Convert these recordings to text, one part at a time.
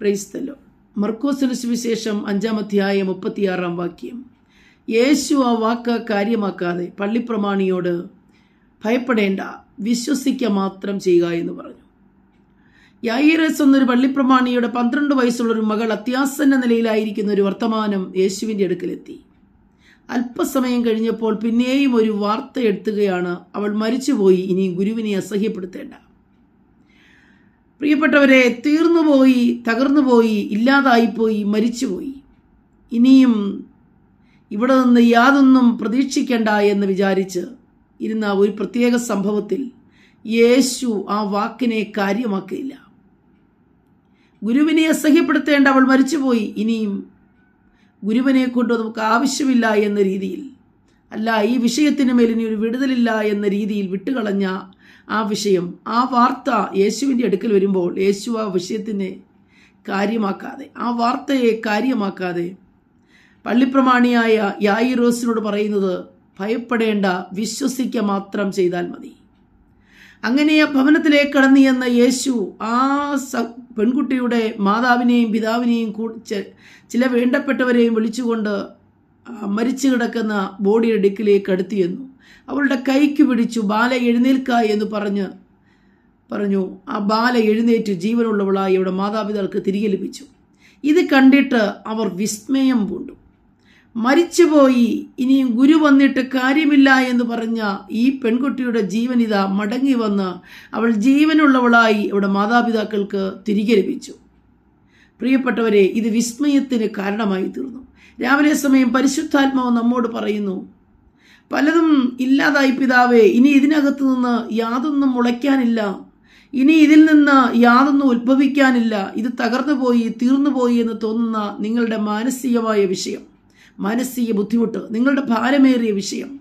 പ്രൈസ്തലോ മർക്കോസിന് സുവിശേഷം അഞ്ചാം അധ്യായം മുപ്പത്തിയാറാം വാക്യം. യേശു ആ വാക്ക് കാര്യമാക്കാതെ പള്ളിപ്രമാണിയോട് ഭയപ്പെടേണ്ട വിശ്വസിക്ക മാത്രം ചെയ്യുക എന്ന് പറഞ്ഞു. യായിറസ് എന്നൊരു പള്ളിപ്രമാണിയുടെ പന്ത്രണ്ട് വയസ്സുള്ള ഒരു മകൾ അത്യാസന്ന നിലയിലായിരിക്കുന്ന ഒരു വർത്തമാനം യേശുവിന്റെ അടുക്കലെത്തി. അല്പസമയം കഴിഞ്ഞപ്പോൾ പിന്നെയും ഒരു വാർത്ത എടുത്തുകയാണ് അവൾ മരിച്ചുപോയി ഇനി ഗുരുവിനെ അസഹ്യപ്പെടുത്തേണ്ട. പ്രിയപ്പെട്ടവരെ തീർന്നുപോയി തകർന്നുപോയി ഇല്ലാതായിപ്പോയി മരിച്ചുപോയി ഇനിയും ഇവിടെ നിന്ന് യാതൊന്നും പ്രതീക്ഷിക്കേണ്ട എന്ന് വിചാരിച്ച് ഇരുന്ന ഒരു പ്രത്യേക സംഭവത്തിൽ യേശു ആ വാക്കിനെ കാര്യമാക്കിയില്ല. ഗുരുവിനെ അസഹ്യപ്പെടുത്തേണ്ട അവൾ മരിച്ചുപോയി ഇനിയും ഗുരുവിനെ കൊണ്ട് നമുക്ക് ആവശ്യമില്ല എന്ന രീതിയിൽ അല്ല ഈ വിഷയത്തിന് മേൽ ഇനി ഒരു വിടുതലില്ല എന്ന രീതിയിൽ വിട്ടുകളഞ്ഞ ആ വിഷയം ആ വാർത്ത യേശുവിന്റെ അടുക്കൽ വരുമ്പോൾ യേശു ആ വിഷയത്തിനെ കാര്യമാക്കാതെ ആ വാർത്തയെ കാര്യമാക്കാതെ പള്ളിപ്രമാണിയായ യായിറോസിനോട് പറയുന്നത് ഭയപ്പെടേണ്ട വിശ്വസിക്കുക മാത്രം ചെയ്താൽ മതി. അങ്ങനെ ആ ഭവനത്തിലേക്ക് കടന്നു എന്ന യേശു ആ പെൺകുട്ടിയുടെ മാതാവിനെയും പിതാവിനെയും ചില വേണ്ടപ്പെട്ടവരെയും വിളിച്ചുകൊണ്ട് മരിച്ചു കിടക്കുന്ന ബോഡിയുടെ ഡിക്കിലേക്ക് അടുത്തു ചെന്നു. അവളുടെ കൈക്ക് പിടിച്ചു ബാല എഴുന്നേൽക്ക എന്ന് പറഞ്ഞ് പറഞ്ഞു. ആ ബാല എഴുന്നേറ്റ് ജീവനുള്ളവളായി അവിടെ മാതാപിതാക്കൾക്ക് തിരികെ ലഭിച്ചു. ഇത് കണ്ടിട്ട് അവർ വിസ്മയം പൂണ്ടു. മരിച്ചുപോയി ഇനിയും ഗുരു വന്നിട്ട് കാര്യമില്ല എന്ന് പറഞ്ഞ ഈ പെൺകുട്ടിയുടെ ജീവൻ ഇതാ മടങ്ങി വന്ന് അവൾ ജീവനുള്ളവളായി അവിടെ മാതാപിതാക്കൾക്ക് തിരികെ ലഭിച്ചു. പ്രിയപ്പെട്ടവരെ ഇത് വിസ്മയത്തിന് കാരണമായി തീർന്നു. രാവിലെ സമയം പരിശുദ്ധാത്മാവ് നമ്മോട് പറയുന്നു പലതും ഇല്ലാതായി പിതാവേ ഇനി ഇതിനകത്തു നിന്ന് യാതൊന്നും മുളയ്ക്കാനില്ല. ഇനി ഇതിൽ നിന്ന് യാതൊന്നും ഉത്ഭവിക്കാനില്ല. ഇത് തകർന്നു പോയി തീർന്നു പോയി എന്ന് തോന്നുന്ന നിങ്ങളുടെ മാനസികമായ വിഷയം മാനസിക ബുദ്ധിമുട്ട് നിങ്ങളുടെ ഭാരമേറിയ വിഷയം.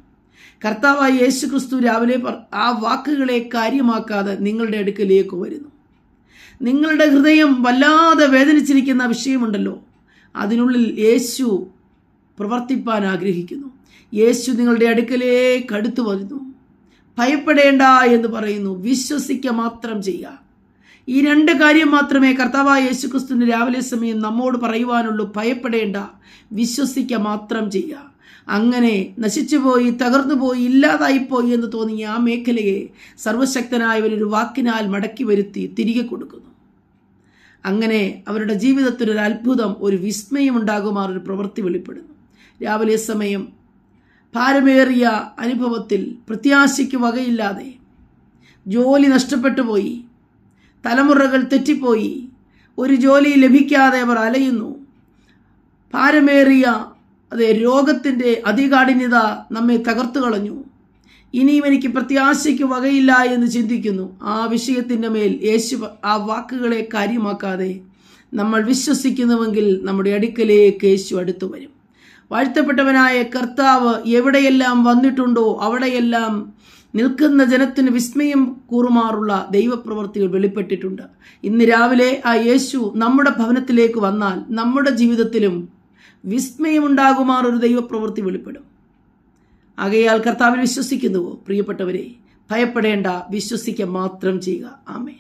കർത്താവായ യേശു ക്രിസ്തു രാവിലെ ആ വാക്കുകളെ കാര്യമാക്കാതെ നിങ്ങളുടെ അടുക്കലേക്ക് വരുന്നു. നിങ്ങളുടെ ഹൃദയം വല്ലാതെ വേദനിച്ചിരിക്കുന്ന വിഷയമുണ്ടല്ലോ. അതിനുള്ളിൽ യേശു പ്രവർത്തിപ്പാൻ ആഗ്രഹിക്കുന്നു. യേശു നിങ്ങളുടെ അടുക്കലേക്ക് അടുത്തു വരുന്നു. ഭയപ്പെടേണ്ട എന്ന് പറയുന്നു. വിശ്വസിക്കുക മാത്രം ചെയ്യുക. ഈ രണ്ട് കാര്യം മാത്രമേ കർത്താവായ യേശുക്രിസ്തുവിന് രാവിലെ സമയം നമ്മോട് പറയുവാനുള്ളൂ. ഭയപ്പെടേണ്ട. വിശ്വസിക്കുക മാത്രം ചെയ്യുക. അങ്ങനെ നശിച്ചുപോയി തകർന്നുപോയി ഇല്ലാതായിപ്പോയി എന്ന് തോന്നിയ ആ മേഖലയെ സർവശക്തനായവരൊരു വാക്കിനാൽ മടക്കി വരുത്തി തിരികെ കൊടുക്കുന്നു. അങ്ങനെ അവരുടെ ജീവിതത്തിൽ ഒരു അത്ഭുതം ഒരു വിസ്മയം ഉണ്ടാകുമാർ ഒരു പ്രവൃത്തി വെളിപ്പെടുന്നു. രാവിലെ സമയം. ഭാരമേറിയ അനുഭവത്തിൽ പ്രത്യാശയ്ക്ക് വകയില്ലാതെ ജോലി നഷ്ടപ്പെട്ടു പോയി. തലമുറകൾ തെറ്റിപ്പോയി. ഒരു ജോലി ലഭിക്കാതെ അവർ അലയുന്നു. ഭാരമേറിയ അതെ രോഗത്തിന്റെ അതികാഠിന്യത നമ്മെ തകർത്തു കളഞ്ഞു. ഇനിയും എനിക്ക് പ്രത്യാശയ്ക്ക് വകയില്ല എന്ന് ചിന്തിക്കുന്നു. ആ വിഷയത്തിന്റെ മേൽ യേശു ആ വാക്കുകളെ കാര്യമാക്കാതെ നമ്മൾ വിശ്വസിക്കുന്നുവെങ്കിൽ നമ്മുടെ അടുക്കലേക്ക് യേശു അടുത്തു വരും. വാഴ്ത്തപ്പെട്ടവനായ കർത്താവ് എവിടെയെല്ലാം വന്നിട്ടുണ്ടോ അവിടെയെല്ലാം നിൽക്കുന്ന ജനത്തിന് വിസ്മയം കൂറുമാറുള്ള ദൈവപ്രവർത്തികൾ വെളിപ്പെട്ടിട്ടുണ്ട്. ഇന്ന് രാവിലെ ആ യേശു നമ്മുടെ ഭവനത്തിലേക്ക് വന്നാൽ നമ്മുടെ ജീവിതത്തിലും വിസ്മയമുണ്ടാകുമാർ ഒരു ദൈവപ്രവൃത്തി വെളിപ്പെടും. ആകയാൽ കർത്താവിൽ വിശ്വസിക്കുന്നുവോ? പ്രിയപ്പെട്ടവരെ ഭയപ്പെടേണ്ട വിശ്വസിക്കുക മാത്രം ചെയ്യുക. ആമേൻ.